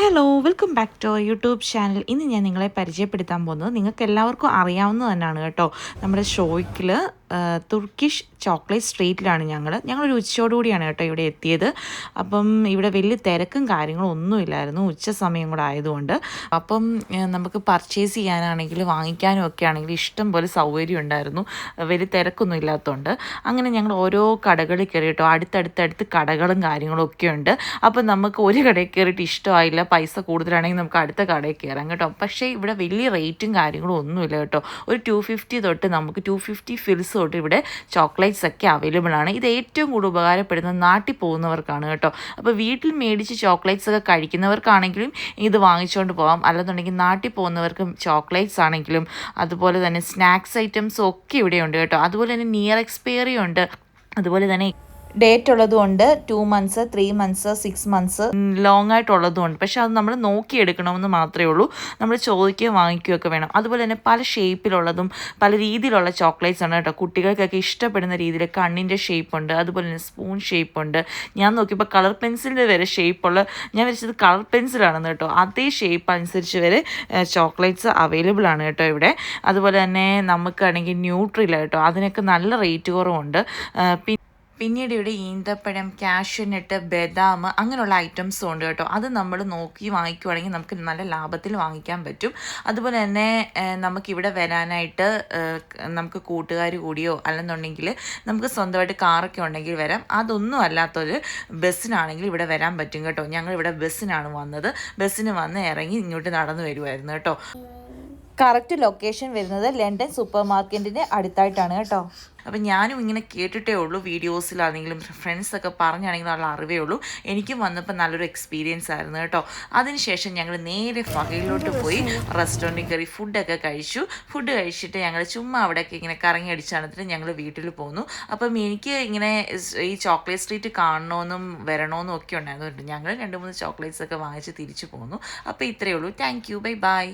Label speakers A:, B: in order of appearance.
A: Hello welcome back to YouTube channel ഇന്ന് ഞാൻ നിങ്ങളെ പരിചയപ്പെടുത്താൻ പോകുന്നത് നിങ്ങൾക്ക് എല്ലാവർക്കും അറിയാവുന്നത് തന്നെയാണ് കേട്ടോ. നമ്മുടെ ഷോയ്ക്കിൽ തുർക്കിഷ് ചോക്ലേറ്റ് സ്ട്രീറ്റിലാണ് ഞങ്ങൾ ഞങ്ങളൊരു ഉച്ചയോടുകൂടിയാണ് കേട്ടോ ഇവിടെ എത്തിയത്. അപ്പം ഇവിടെ വലിയ തിരക്കും കാര്യങ്ങളും ഒന്നുമില്ലായിരുന്നു. ഉച്ച സമയം കൂടെ ആയതുകൊണ്ട്. അപ്പം നമുക്ക് പർച്ചേസ് ചെയ്യാനാണെങ്കിലും വാങ്ങിക്കാനും ഒക്കെ ആണെങ്കിലും ഇഷ്ടം പോലെ സൗകര്യം ഉണ്ടായിരുന്നു. വലിയ തിരക്കൊന്നും ഇല്ലാത്തതുകൊണ്ട്. അങ്ങനെ ഞങ്ങൾ ഓരോ കടകളിൽ കയറി കേട്ടോ അടുത്തടുത്തടുത്ത് കടകളും കാര്യങ്ങളും ഒക്കെ ഉണ്ട്. അപ്പം നമുക്ക് ഒരു കടയിൽ കയറിയിട്ട് ഇഷ്ടമായില്ല. പൈസ കൂടുതലാണെങ്കിൽ നമുക്ക് അടുത്ത കടയിൽ കയറാം കേട്ടോ. പക്ഷേ ഇവിടെ വലിയ റേറ്റും കാര്യങ്ങളും ഒന്നുമില്ല കേട്ടോ. ഒരു ടു ഫിഫ്റ്റി തൊട്ട് നമുക്ക് ടു ഫിഫ്റ്റി ഫിൽസ് തൊട്ട് ഇവിടെ ചോക്ലേറ്റ്സ് ഒക്കെ അവൈലബിൾ ആണ്. ഇത് ഏറ്റവും കൂടുതൽ ഉപകാരപ്പെടുന്നത് നാട്ടിൽ പോകുന്നവർക്കാണ് കേട്ടോ. അപ്പോൾ വീട്ടിൽ മേടിച്ച് ചോക്ലേറ്റ്സ് ഒക്കെ കഴിക്കുന്നവർക്കാണെങ്കിലും ഇത് വാങ്ങിച്ചുകൊണ്ട് പോകാം അല്ലെന്നുണ്ടെങ്കിൽ നാട്ടിൽ പോകുന്നവർക്കും ചോക്ലേറ്റ്സ് ആണെങ്കിലും അതുപോലെ തന്നെ സ്നാക്സ് ഐറ്റംസും ഒക്കെ ഇവിടെയുണ്ട് കേട്ടോ. അതുപോലെ തന്നെ നിയർ എക്സ്പയറി ഉണ്ട്. അതുപോലെ തന്നെ ഡേറ്റ് ഉള്ളതുകൊണ്ട് two months three months six months long ആയിട്ടുള്ളതുകൊണ്ട്. പക്ഷേ അത് നമ്മൾ നോക്കിയെടുക്കണമെന്ന് മാത്രമേ ഉള്ളൂ. നമ്മൾ ചോദിക്കുകയും വാങ്ങിക്കുകയൊക്കെ വേണം. അതുപോലെ തന്നെ പല ഷേപ്പിലുള്ളതും പല രീതിയിലുള്ള ചോക്ലേറ്റ്സ് ആണ് കേട്ടോ. കുട്ടികൾക്കൊക്കെ ഇഷ്ടപ്പെടുന്ന രീതിയിൽ കണ്ണിന്റെ ഷേപ്പ് ഉണ്ട്. അതുപോലെ തന്നെ സ്പൂൺ ഷേപ്പ് ഉണ്ട്. ഞാൻ നോക്കിയപ്പോൾ കളർ പെൻസിലിന്റെ വരെ ഷേപ്പുള്ള ഞാൻ വരച്ചത് കളർ പെൻസിലാണെന്ന് കേട്ടോ. അതേ ഷേപ്പ് അനുസരിച്ച് വരെ ചോക്ലേറ്റ്സ് അവൈലബിൾ ആണ് കേട്ടോ ഇവിടെ. അതുപോലെ തന്നെ നമുക്കാണെങ്കിൽ ന്യൂട്രില കേട്ടോ. അതിനൊക്കെ നല്ല റേറ്റ് കുറവുണ്ട്. ആ, പി- പിന്നീട് ഇവിടെ ഈന്തപ്പഴം കാഷ്യൂനട്ട് ബദാം അങ്ങനെയുള്ള ഐറ്റംസും ഉണ്ട് കേട്ടോ. അത് നമ്മൾ നോക്കി വാങ്ങിക്കുവാണെങ്കിൽ നമുക്ക് നല്ല ലാഭത്തിൽ വാങ്ങിക്കാൻ പറ്റും. അതുപോലെ തന്നെ നമുക്ക് നമുക്കിവിടെ വരാനായിട്ട് നമുക്ക് കൂട്ടുകാർ കൂടിയോ അല്ലെന്നുണ്ടെങ്കിൽ നമുക്ക് സ്വന്തമായിട്ട് കാറൊക്കെ ഉണ്ടെങ്കിൽ വരാം. അതൊന്നും അല്ലാത്തൊരു ബസ്സിനാണെങ്കിൽ ഇവിടെ വരാൻ പറ്റും കേട്ടോ. ഞങ്ങൾ ഇവിടെ ബസ്സിനാണ് വന്നത്. ബസ്സിന് വന്ന് ഇറങ്ങി ഇങ്ങോട്ട് നടന്നു വരുമായിരുന്നു കേട്ടോ. കറക്റ്റ് ലൊക്കേഷൻ വരുന്നത് ലണ്ടൻ സൂപ്പർ മാർക്കറ്റിന്റെ അടുത്തായിട്ടാണ് കേട്ടോ. അപ്പം ഞാനും ഇങ്ങനെ കേട്ടിട്ടേ ഉള്ളൂ വീഡിയോസിലാണെങ്കിലും ഫ്രണ്ട്സൊക്കെ പറഞ്ഞാണെങ്കിലും നല്ല അറിവേ ഉള്ളൂ. എനിക്കും വന്നപ്പോൾ നല്ലൊരു എക്സ്പീരിയൻസ് ആയിരുന്നു കേട്ടോ. അതിനുശേഷം ഞങ്ങൾ നേരെ ഫഹയിലോട്ട് പോയി റെസ്റ്റോറന്റിൽ കയറി ഫുഡൊക്കെ കഴിച്ചു. ഫുഡ് കഴിച്ചിട്ട് ഞങ്ങൾ ചുമ്മാ അവിടെയൊക്കെ ഇങ്ങനെ കറങ്ങി അടിച്ചാണെന്നിട്ട് ഞങ്ങൾ വീട്ടിൽ പോന്നു. അപ്പം എനിക്ക് ഇങ്ങനെ ഈ ചോക്ലേറ്റ് സ്ട്രീറ്റ് കാണണമെന്നും വരണമെന്നും ഒക്കെ ഉണ്ടായിരുന്നു ഞങ്ങൾ രണ്ട് മൂന്ന് ചോക്ലേറ്റ്സ് ഒക്കെ വാങ്ങിച്ച് തിരിച്ചു പോന്നു. അപ്പോൾ ഇത്രയേ ഉള്ളൂ. Thank you bye bye